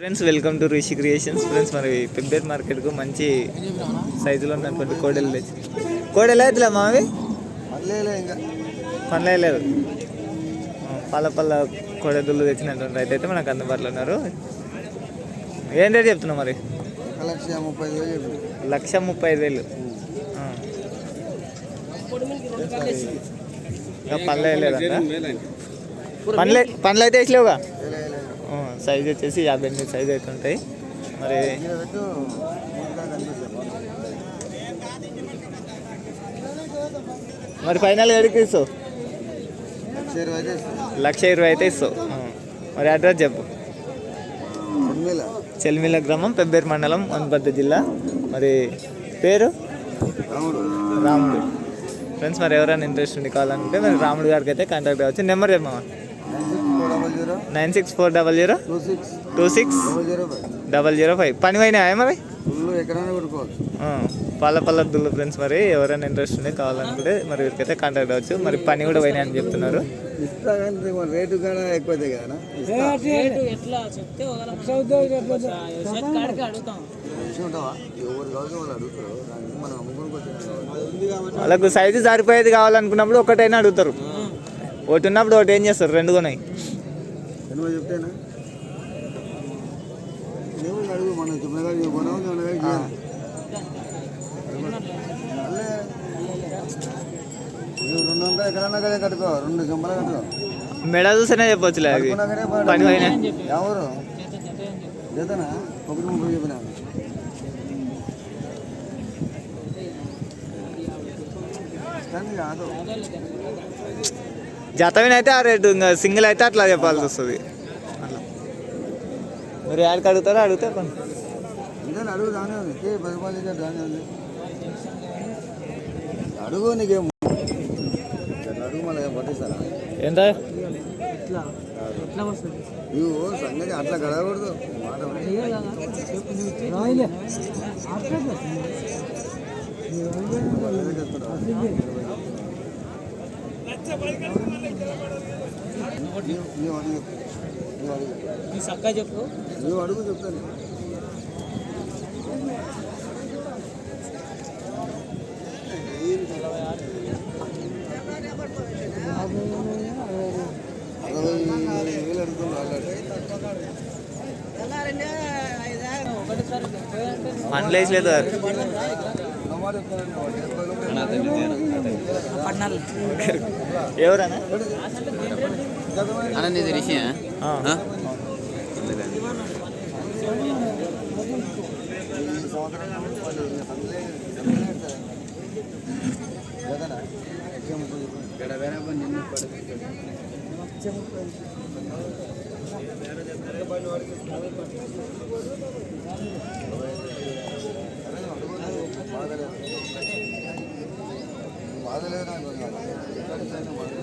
Friends welcome to Rishi creations friends మరి పెబ్బేర్ మార్కెట్కు మంచి సైజులో ఉన్నటువంటి కోడలు తెచ్చి కోడలు అవుతులే మావి? పర్లేదు ఇంకా. పనులే లేదు పల్ల పల్ల కోడెదుళ్ళు తెచ్చినటువంటి రైతు అయితే మనకు అందుబాటులో ఉన్నారు. ఏం రేట్ చెప్తున్నావు మరి? లక్ష ముప్పై ఐదు వేలు చెప్పు. లక్ష ముప్పై ఐదు వేలు. ఆ. ఇంకా పనులు పనులు అయితే వేసలేవుగా. సైజ్ వచ్చేసి యాభై ఎనిమిది సైజ్ అయితే ఉంటాయి. మరి. మరి ఫైనల్ ఎడికి ఇస్తావు? లక్ష ఇరవై అయితే ఇస్తావు. మరి అడ్రస్ చెప్పు. చెల్మిల గ్రామం పెబ్బేరు మండలం వనపర్తి జిల్లా. మరి పేరు? రాముడు. రాముడు. ఫ్రెండ్స్ మరి ఎవరైనా ఇంట్రెస్ట్ ఉండి కావాలంటే మరి రాముడు గారికి అయితే కాంటాక్ట్ అవ్వచ్చు. Number చెప్పమా nine six four double zero? Two six. Double zero five. పని పోయినాయా మరి? పల్ల పల్ల దుల్లు ఫ్రెండ్స్ మరి ఎవరైనా ఇంట్రెస్ట్ ఉండి కావాలనుకుంటే మరి వీరికైతే కాంటాక్ట్ అవ్వచ్చు. మరి పని కూడా పోయినాయి అని చెప్తున్నారు. రేటు కూడా ఎక్కువ వాళ్ళకు సైజు సరిపోయేది కావాలనుకున్నప్పుడు ఒకటైనా అడుగుతారు. ఒకటి ఉన్నప్పుడు ఒకటి ఏం చేస్తారు? రెండు కొనాయి. ఎనుమ చెప్తేనా? నువ్వు అడుగు మనం కొనవు రెండు వందలు కదా కట్టుకో రెండు చెంపలు కట్టుకో. మెడ చూసేనే చెప్పొచ్చులే పని- పని ఎవరు? జతనా ఒకటి ముప్పై చెప్పిన? కాదు. జతవిన అయితే ఆ రేటు ఇంకా సింగిల్ అయితే అట్లా చెప్పాల్సి వస్తుంది. అట్లా. మీరు యాడికి అడుగుతారో? అడిగితే అడుగు నీకేం అడుగు మళ్ళీ పట్టిస్తారా? ఎంత నువ్వు సంగతి అట్లా గడవకూడదు మాట. చక్కగా చెప్పు నువ్వు అడుగు చెప్తాను. అరవై వేలు ఒకటిసారి డెబ్బై అంటే పనులు వేసలేదు నమ్మాట చెప్తాను పద్నాలుగు ఎవరన్నా అన్న నీది రిషి ఆ. పదలేదు